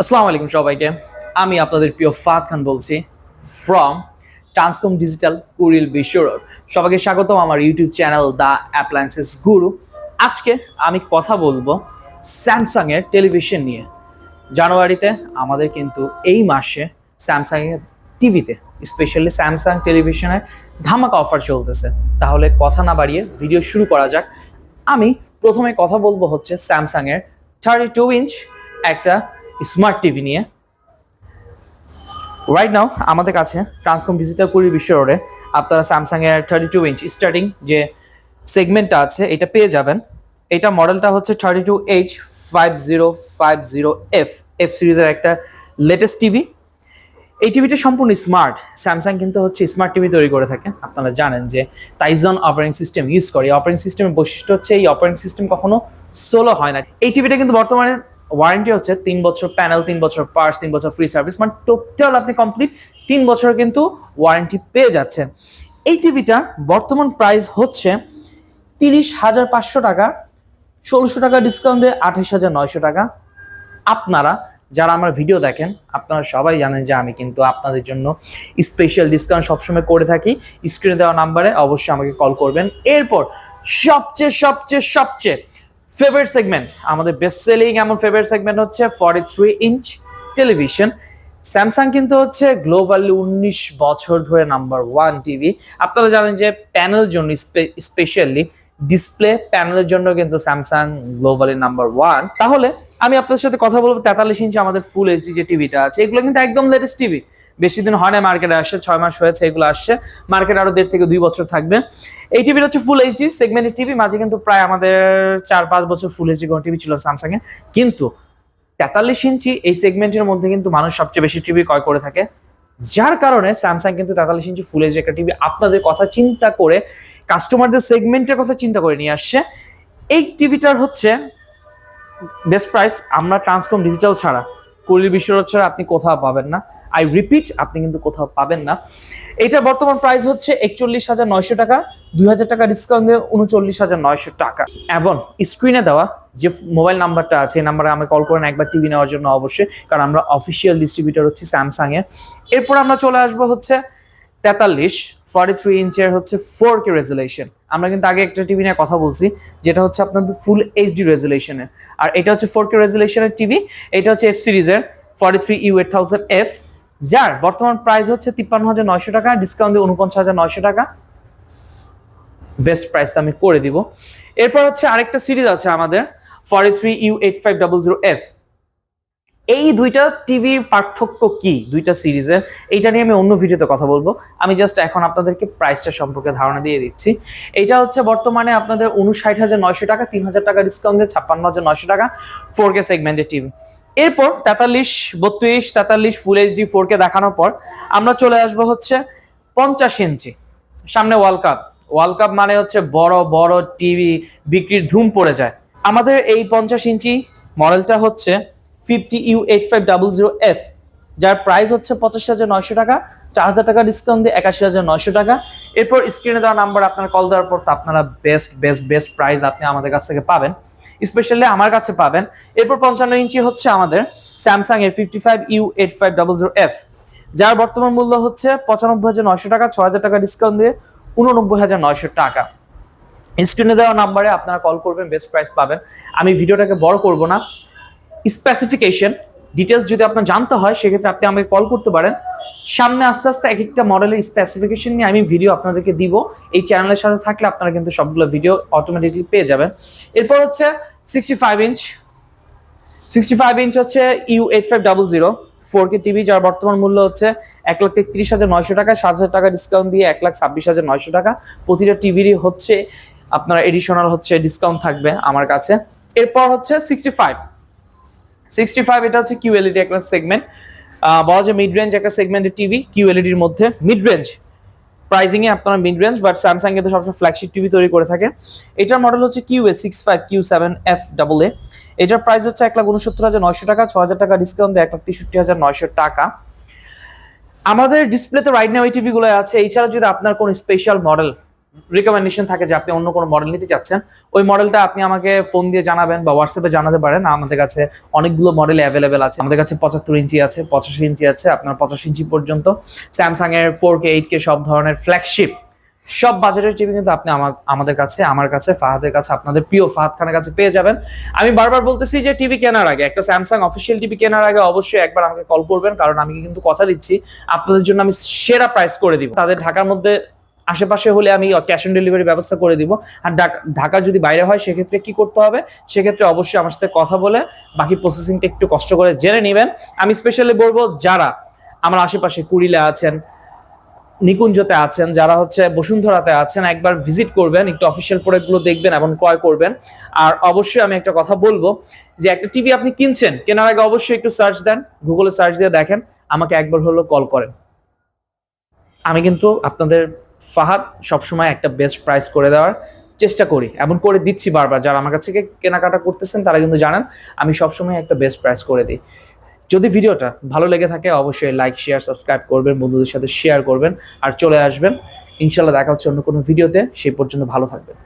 আসসালামু আলাইকুম সবাইকে। আমি আপনাদের প্রিয় ফাদ খান বলছি ফ্রম ট্রান্সকম ডিজিটাল কুরিল বিশ্ব সবাইকে স্বাগতম আমার ইউটিউব চ্যানেল দ্য অ্যাপ্লায়েন্সেস গুরু আজকে আমি কথা বলব স্যামসাংয়ের টেলিভিশন নিয়ে। জানুয়ারিতে আমাদের কিন্তু এই মাসে স্যামসাংয়ের টিভিতে স্পেশালি স্যামসাং টেলিভিশনে ধামাকা অফার চলতেছে। তাহলে কথা না বাড়িয়ে ভিডিও শুরু করা যাক। আমি প্রথমে কথা বলব হচ্ছে স্যামসাংয়ের থার্টি টু ইঞ্চ একটা স্মার্ট টিভি নিয়ে। রাইট নাও আমাদের কাছে ট্রান্সকম ডিজিটাল কুড়ি রোডে আপনারা স্যামসাং এর থার্টি টু ইঞ্চ স্টার্টিং যে সেগমেন্টটা আছে, এটা পেয়ে যাবেন। এটা মডেলটা হচ্ছে thirty two H five zero five zero F F সিরিজের একটা লেটেস্ট টিভি এই টিভিটা সম্পূর্ণ স্মার্ট স্যামসাং কিন্তু হচ্ছে স্মার্ট টিভি তৈরি করে থাকে। আপনারা জানেন যে তাইজন অপারেটিং সিস্টেম ইউজ করে। অপারেটিং সিস্টেমের বৈশিষ্ট্য হচ্ছে এই অপারেটিং সিস্টেম কখনো সোলো হয় না। এই টিভিটা কিন্তু বর্তমানে ওয়ারেন্টি হচ্ছে তিন বছর প্যানেল তিন বছর পার্স তিন বছর ফ্রি সার্ভিস মানে টোটাল আপনি কমপ্লিট তিন বছর কিন্তু ওয়ারেন্টি পেয়ে যাচ্ছেন। এই টিভিটা বর্তমান প্রাইস হচ্ছে তিরিশ হাজার পাঁচশো টাকা, ষোলোশো টাকা ডিসকাউন্ট দিয়ে আঠাশ হাজার নয়শো টাকা। আপনারা যারা আমার ভিডিও দেখেন, আপনারা সবাই জানেন যে আমি কিন্তু আপনাদের জন্য স্পেশাল ডিসকাউন্ট সবসময় করে থাকি। স্ক্রিনে দেওয়া নাম্বারে অবশ্যই আমাকে কল করবেন। এরপর সবচেয়ে সবচেয়ে সবচেয়ে ফেভারিট সেগমেন্ট আমাদের বেস্ট সেলিং এমন ফেভারিট সেগমেন্ট হচ্ছে forty three inch television Samsung কিন্তু হচ্ছে গ্লোবালি উনিশ বছর ধরে নাম্বার ওয়ান টিভি আপনারা জানেন যে প্যানেল জন্য স্পেশালি ডিসপ্লে প্যানেলের জন্য কিন্তু স্যামসাং গ্লোবালি নাম্বার ওয়ান তাহলে আমি আপনাদের সাথে কথা বলব তেতাল্লিশ ইঞ্চি আমাদের ফুল এইচডি যে টিভিটা আছে, এগুলো কিন্তু একদম লেটেস্ট টিভি বেশি দিন হয় না মার্কেটে আসছে, ছয় মাস হয়েছে, এগুলো আসছে। মার্কেট আরও দেড় থেকে দুই বছর থাকবে। এই টিভিটা হচ্ছে ফুল এইচডি সেগমেন্টের টিভি মাঝে কিন্তু প্রায় আমাদের চার পাঁচ বছর ফুল এইচডি টিভি ছিল স্যামসাং এ। কিন্তু তেতাল্লিশ ইঞ্চি এই সেগমেন্টের মধ্যে কিন্তু মানুষ সবচেয়ে বেশি টিভি ক্রয় করে থাকে। যার কারণে স্যামসাং কিন্তু তেতাল্লিশ ইঞ্চি ফুল এইচডি একটা টিভি আপনাদের কথা চিন্তা করে কাস্টমারদের সেগমেন্টের কথা চিন্তা করে নিয়ে আসছে। এই টিভিটার হচ্ছে বেস্ট প্রাইস আমরা ট্রান্সকম ডিজিটাল ছাড়া। কুড়ি বিশ্বরোড ছাড়া আপনি কোথাও পাবেন না। আই রিপিট আপনি কিন্তু কোথাও পাবেন না। এটা বর্তমান প্রাইস হচ্ছে একচল্লিশ হাজার নয়শো টাকা, দুই হাজার টাকা ডিসকাউন্ট উনচল্লিশ হাজার নয়শো টাকা। এবং স্ক্রিনে দেওয়া যে মোবাইল নাম্বারটা আছে, এই নাম্বারে আমি কল করেন, একবার টিভি নেওয়ার জন্য অবশ্যই, কারণ আমরা অফিসিয়াল ডিস্ট্রিবিউটর হচ্ছে স্যামসাং এর এরপর আমরা চলে আসব হচ্ছে তেতাল্লিশ ফর্টি থ্রি ইঞ্চের হচ্ছে ফোর কে রেজুলেশন আমরা কিন্তু আগে একটা টিভি নিয়ে কথা বলছি, যেটা হচ্ছে আপনাদের ফুল এইচডি রেজুলেশনের আর এটা হচ্ছে ফোর কে রেজুলেশনের টিভি এটা হচ্ছে এফ সিরিজের forty three U eight thousand F যার বর্তমান প্রাইস হচ্ছে তিপ্পান্ন হাজার নয়শো টাকা ডিসকাউন্ট দিয়ে উনপঞ্চাশ হাজার নয়শো টাকা। বেস্ট প্রাইস আমি করে দিব। এরপর হচ্ছে আরেকটা সিরিজ আছে আমাদের forty three U eight five double zero F এই দুইটা টিভির পার্থক্য কি, দুইটা সিরিজের এইটা নিয়ে আমি অন্য ভিডিওতে কথা বলব। আমি জাস্ট এখন আপনাদেরকে প্রাইসটা সম্পর্কে ধারণা দিয়ে দিচ্ছি। এটা হচ্ছে বর্তমানে আপনাদের উনষাট হাজার নয়শো টাকা, তিন হাজার টাকা ডিসকাউন্ট দিয়ে ছাপ্পান্ন হাজার নয়শো টাকা ফোর কে সেগমেন্টের টিভি এরপর তেতাল্লিশ, বত্রিশ, তেতাল্লিশ ফুল এইচডি ফোর কে দেখানোর পর আমরা চলে আসব হচ্ছে পঞ্চাশ ইঞ্চি। সামনে ওয়ার্ল্ড কাপ ওয়ার্ল্ড কাপ মানে হচ্ছে বড় বড় টিভি বিক্রির ধুম পড়ে যায়। আমাদের এই পঞ্চাশ ইঞ্চি মডেলটা হচ্ছে fifty U eight five double zero F যার প্রাইস হচ্ছে পঁচাশি হাজার নয়শো টাকা, চার হাজার টাকা ডিসকাউন্ট দিয়ে একাশি হাজার নয়শো টাকা। এরপর স্ক্রিনে দেওয়া নাম্বার আপনার কল দেওয়ার পর তো আপনারা বেস্ট বেস্ট বেস্ট প্রাইস আপনি আমাদের কাছ থেকে পাবেন। স্পেশালি আমার কাছে পাবেন। এরপর পঞ্চান্ন ইঞ্চি হচ্ছে আমাদের স্যামসাং এর fifty five U eight five double zero F যার বর্তমান মূল্য হচ্ছে পঁচানব্বই হাজার নয়শো টাকা ছ হাজার টাকা ডিসকাউন্ট দিয়ে উননব্বই হাজার নয়শো টাকা। স্ক্রিনে দেওয়া নাম্বারে আপনারা কল করবেন বেস্ট প্রাইস পাবেন। আমি ভিডিওটাকে বড় করব না। স্পেসিফিকেশন ডিটেলস যদি আপনার জানতে হয়, সেক্ষেত্রে আপনি আমাকে কল করতে পারেন। সামনে আস্তে আস্তে এক একটা মডেলের স্পেসিফিকেশন নিয়ে আমি ভিডিও আপনাদেরকে দিব। এই চ্যানেলের সাথে থাকলে আপনারা কিন্তু সবগুলো ভিডিও অটোমেটিকলি পেয়ে যাবেন। এরপর হচ্ছে sixty five inch sixty five inch হচ্ছে U eight five double zero four K TV যার বর্তমান মূল্য হচ্ছে এক লাখ তেত্রিশ হাজার নয়শো টাকা। সাত হাজার টাকা ডিসকাউন্ট দিয়ে এক লাখ ছাব্বিশ হাজার নয়শো টাকা। প্রতিটা টিভিরই হচ্ছে আপনার এডিশনাল হচ্ছে ডিসকাউন্ট থাকবে আমার কাছে। এরপর হচ্ছে সিক্সটি ফাইভ সিক্সটি ফাইভ এটা হচ্ছে কিউএলইডি একটা সেগমেন্ট বলা যায় মিড রেঞ্জ একটা সেগমেন্টের টিভি কিউএলইডির মধ্যে মিড রেঞ্জ প্রাইজিং এ আপনারা মিড রেঞ্জ বাট স্যামসাং কিন্তু সবসময় ফ্ল্যাগশিপ টিভি তৈরি করে থাকে। এটার মডেল হচ্ছে Q A six five Q seven F double A এটার প্রাইস হচ্ছে এক লাখ উনসত্তর হাজার নয়শো টাকা, ছ হাজার টাকা ডিসকাউন্ট দেয় এক লাখ তেষট্টি হাজার নয়শো টাকা। আমাদের ডিসপ্লেতে রাইট নাও এই টিভিগুলো আছে। এছাড়া যদি আপনার কোনো স্পেশাল মডেল রিকমেন্ডেশন থাকে যে আপনি অন্য কোনো মডেল নিতে চাচ্ছেন ওই মডেলটা আপনি আমাকে ফোন দিয়ে জানাবেন বা হোয়াটসঅ্যাপে জানাতে পারেন। আমাদের কাছে অনেকগুলো মডেল অ্যাভেলেবেল আছে। আমাদের কাছে পঁচাত্তর ইঞ্চি আছে, পঁচাশি ইঞ্চি আছে, আপনার পঁচাশি ইঞ্চি পর্যন্ত। স্যামসাং এর ফোর কে এইট কে সব ধরনের ফ্ল্যাগশিপ সব বাজেটের টিভি কিন্তু আপনি আমাদের কাছে, আমার কাছে, ফাহাদের কাছে, আপনাদের প্রিয় ফাহাদ খানের কাছে পেয়ে যাবেন। আমি বারবার বলতেছি যে টিভি কেনার আগে, একটা স্যামসাং অফিসিয়াল টিভি কেনার আগে অবশ্যই একবার আমাকে কল করবেন, কারণ আমি কিন্তু কথা দিচ্ছি। আপনাদের জন্য আমি সেরা প্রাইস করে দিব। তাদের ঢাকার মধ্যে আশেপাশে হলে আমি ক্যাশ অন ডেলিভারি ব্যবস্থা করে দিব। আর ঢাকা- যদি বাইরে হয়, সেক্ষেত্রে কি করতে হবে? সেক্ষেত্রে অবশ্যই আমার সাথে কথা বলে, বাকি প্রসেসিংটা একটু কষ্ট করে জেনে নেবেন। আমি স্পেশালি বলব, যারা আমার আশেপাশে কুড়িলে আছেন, নিকুঞ্জতে আছেন, যারা হচ্ছে বসুন্ধরাতে আছেন, একবার ভিজিট করবেন, একটু অফিসিয়াল প্রোডাক্টগুলো দেখবেন এবং ক্রয় করবেন। আর অবশ্যই আমি একটা কথা বলব, যে একটা টিভি আপনি কিনছেন, কেনার আগে অবশ্যই একটু সার্চ দেন গুগলে সার্চ দিয়ে দেখেন, আমাকে একবার হলো কল করেন। আমি কিন্তু আপনাদের ফাহাদ সবসময় একটা বেস্ট প্রাইস করে দেওয়ার চেষ্টা করি, এমন করে দিচ্ছি বারবার। যারা আমার কাছ থেকে কেনাকাটা করতেছেন, তারা কিন্তু জানেন আমি সবসময় একটা বেস্ট প্রাইস করে দিই। যদি ভিডিওটা ভালো লেগে থাকে, অবশ্যই লাইক শেয়ার সাবস্ক্রাইব করবেন, বন্ধুদের সাথে শেয়ার করবেন, আর চলে আসবেন। ইনশাল্লাহ দেখা হচ্ছে অন্য কোনো ভিডিওতে, সেই পর্যন্ত ভালো থাকবেন।